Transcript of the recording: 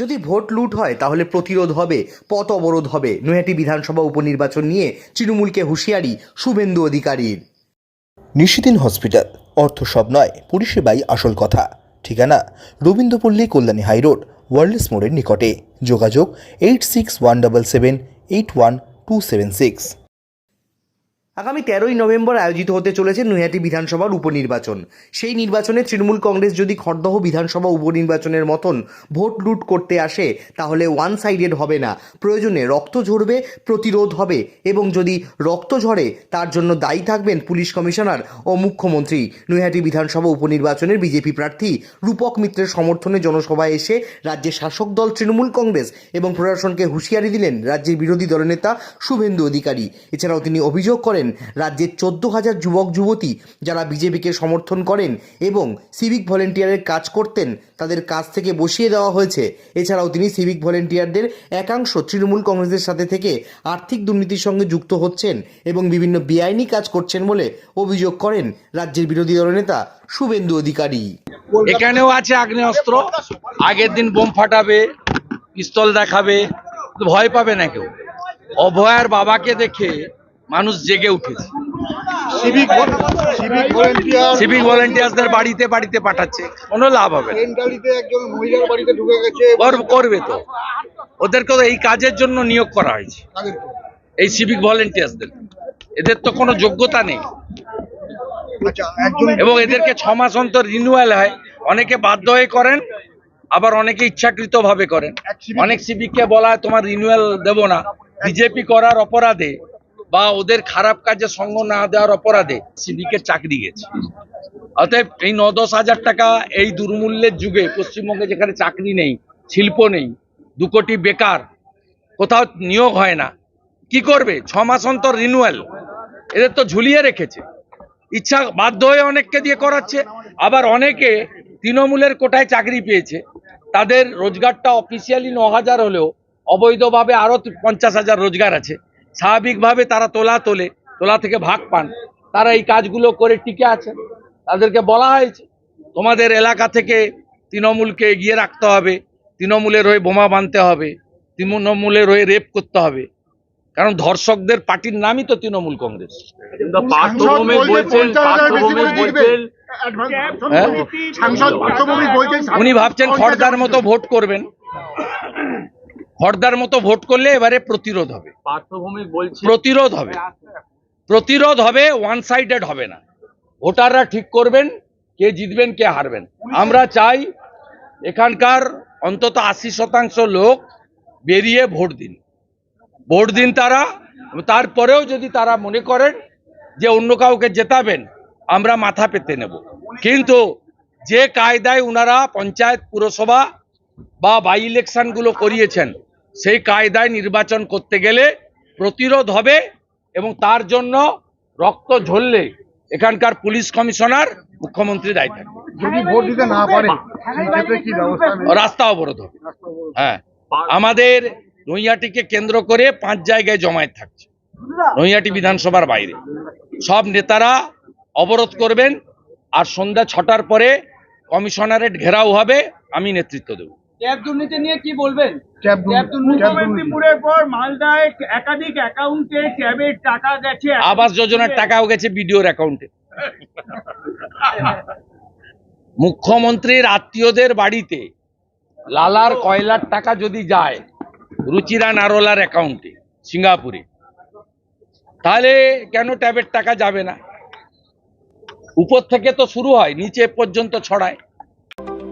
যদি ভোট লুট হয়, তাহলে প্রতিরোধ হবে, পথ অবরোধ হবে। নৈহাটি বিধানসভা উপনির্বাচন নিয়ে তৃণমূলকে হুঁশিয়ারি শুভেন্দু অধিকারীর। নিশিদিন হসপিটাল, অর্থ সব নয়, পরিষেবাই আসল কথা। ঠিকানা, রবীন্দ্রপল্লী, কল্যাণী হাইরোড ওয়ার্ল্ডস মোড়ের নিকটে। যোগাযোগ, eight six one double seven, eight one two seven six. আগামী তেরোই নভেম্বর আয়োজিত হতে চলেছে নৈহাটি বিধানসভার উপনির্বাচন। সেই নির্বাচনে তৃণমূল কংগ্রেস যদি খড়দহ বিধানসভা উপনির্বাচনের মতন ভোট লুট করতে আসে, তাহলে ওয়ান সাইডেড হবে না। প্রয়োজনে রক্ত ঝরবে, প্রতিরোধ হবে এবং যদি রক্ত ঝরে, তার জন্য দায়ী থাকবেন পুলিশ কমিশনার ও মুখ্যমন্ত্রী। নৈহাটি বিধানসভা উপনির্বাচনের বিজেপি প্রার্থী রূপক মিত্রের সমর্থনে জনসভায় এসে রাজ্যের শাসক দল তৃণমূল কংগ্রেস এবং প্রশাসনকে হুঁশিয়ারি দিলেন রাজ্যের বিরোধী দলনেতা শুভেন্দু অধিকারী। এছাড়াও তিনি অভিযোগ করেন রাজ্যের চোদ্দ হাজার যুবক, যুবতী যারা বিজেপিকে সমর্থন করেন এবং সিভিক ভলেন্টিয়ারের কাজ করতেন, তাদের কাজ থেকে বসিয়ে দেওয়া হয়েছে। এছাড়াও তিনি সিভিক ভলেন্টিয়ারদের একাংশ তৃণমূল কংগ্রেসের সাথে থেকে আর্থিক দুর্নীতির সঙ্গে যুক্ত হচ্ছেন এবং বিভিন্ন বেআইনি কাজ করছেন বলে অভিযোগ করেন রাজ্যের বিরোধী দলনেতা শুভেন্দু অধিকারী। এখানেও আছে আগ্নেয়াস্ত্র। আগের দিন বোম ফাটাবে, পিস্তল দেখাবে ভয় পাবে না কেউ। অভয়ার বাবাকে দেখে মানুষ জেগে উঠেছে। সিভিক সিভিক ভলেন্টিয়ার সিভিক ভলেন্টিয়ার্সদের বাড়িতে বাড়িতে পাঠাচ্ছে কোনো লাভ হবে একজন মহিলার বাড়িতে ঢুকে গেছে। করবে তো। ওদেরকে এই কাজের জন্য নিয়োগ করা হয়েছে। এই সিভিক ভলেন্টিয়ার্সদের এদের তো কোনো যোগ্যতা নেই। আচ্ছা এবং এদেরকে ছ মাস অন্তর রিনিউয়াল হয়। অনেকে বাধ্য হয়ে করেন আবার অনেকে ইচ্ছাকৃত ভাবে করেন অনেক সিভিককে বলা হয় তোমার রিনিউয়াল দেব না। বিজেপি করার অপরাধে বা ওদের খারাপ কাজে সঙ্গ না দেওয়ার অপরাধে সিভিকের চাকরি গেছে। অতএব এই ন দশ হাজার টাকা এই দুর্মূল্যের যুগে পশ্চিমবঙ্গে যেখানে চাকরি নেই শিল্প নেই দু কোটি বেকার কোথাও নিয়োগ হয় না কি করবে? ছ মাস অন্তর রিনুয়াল এদের তো ঝুলিয়ে রেখেছে। ইচ্ছা বাধ্য হয়ে অনেককে দিয়ে করাচ্ছে। আবার অনেকে তৃণমূলের কোটায় চাকরি পেয়েছে। তাদের রোজগারটা অফিসিয়ালি ন হাজার হলেও অবৈধভাবে আরও পঞ্চাশ হাজার রোজগার আছে। স্বাভাবিকভাবে তারা তোলা তোলে তোলা থেকে ভাগ পান। তারা এই কাজগুলো করে টিকে আছে তাদেরকে বলা হয়েছে তোমাদের এলাকা থেকে তৃণমূলকে এগিয়ে রাখতে হবে তৃণমূলের হয়ে বোমা বাঁধতে হবে তৃণমূলের হয়ে রেপ করতে হবে। কারণ ধর্ষকদের পার্টির নামই তো তৃণমূল কংগ্রেস। হ্যাঁ? সাংসদ পার্থভৌমিক বলছেন উনি ভাবছেন খড়দার মতো ভোট করবেন। খড়দার মতো ভোট করলে এবারে প্রতিরোধ হবে। প্রতিরোধ হবে। প্রতিরোধ হবে ওয়ান সাইডেড হবে না। ভোটাররা ঠিক করবেন কে জিতবেন কে হারবেন। আমরা চাই এখানকার অন্তত আশি শতাংশ লোক বেরিয়ে ভোট দিন। ভোট দিন তারা তারপরেও যদি তারা মনে করেন যে অন্য কাউকে জেতাবেন আমরা মাথা পেতে নেব। কিন্তু যে কায়দায় উনারা পঞ্চায়েত পুরসভা বা বাই ইলেকশনগুলো করিয়েছেন সেই কায়দায় নির্বাচন করতে গেলে প্রতিরোধ হবে এবং তার জন্য রক্ত ঝরলে এখানকার পুলিশ কমিশনার মুখ্যমন্ত্রী দায়ী থাকবে। যদি ভোট দিতে না পারে সেক্ষেত্রে কি ব্যবস্থা নেবে? রাস্তা অবরোধ হবে। হ্যাঁ। আমাদের নৈহাটিকে কেন্দ্র করে পাঁচ জায়গায় জমায়েত থাকছে। নৈহাটি বিধানসভার বাইরে। সব নেতারা অবরোধ করবেন আর সন্ধ্যা ছটার পরে কমিশনারেট ঘেরাও হবে আমি নেতৃত্ব দেব। ট্যাব দুর্নীতি নিয়ে কি বলবেন? ট্যাব দুর্নীতি ক্যাব দুর্নীতি। মেদিনীপুরের পর মালদায় একাধিক অ্যাকাউন্টে ট্যাবের টাকা গেছে। আবাস যোজনার টাকাও গেছে বিডিওর অ্যাকাউন্টে। মুখ্যমন্ত্রীর আত্মীয়দের বাড়িতে লালার কয়লার টাকা যদি যায় রুচিরা নারোলার অ্যাকাউন্টে সিঙ্গাপুরে তাহলে কেন ট্যাবের টাকা যাবে না? উপর থেকে তো শুরু হয় নিচে পর্যন্ত ছড়ায়।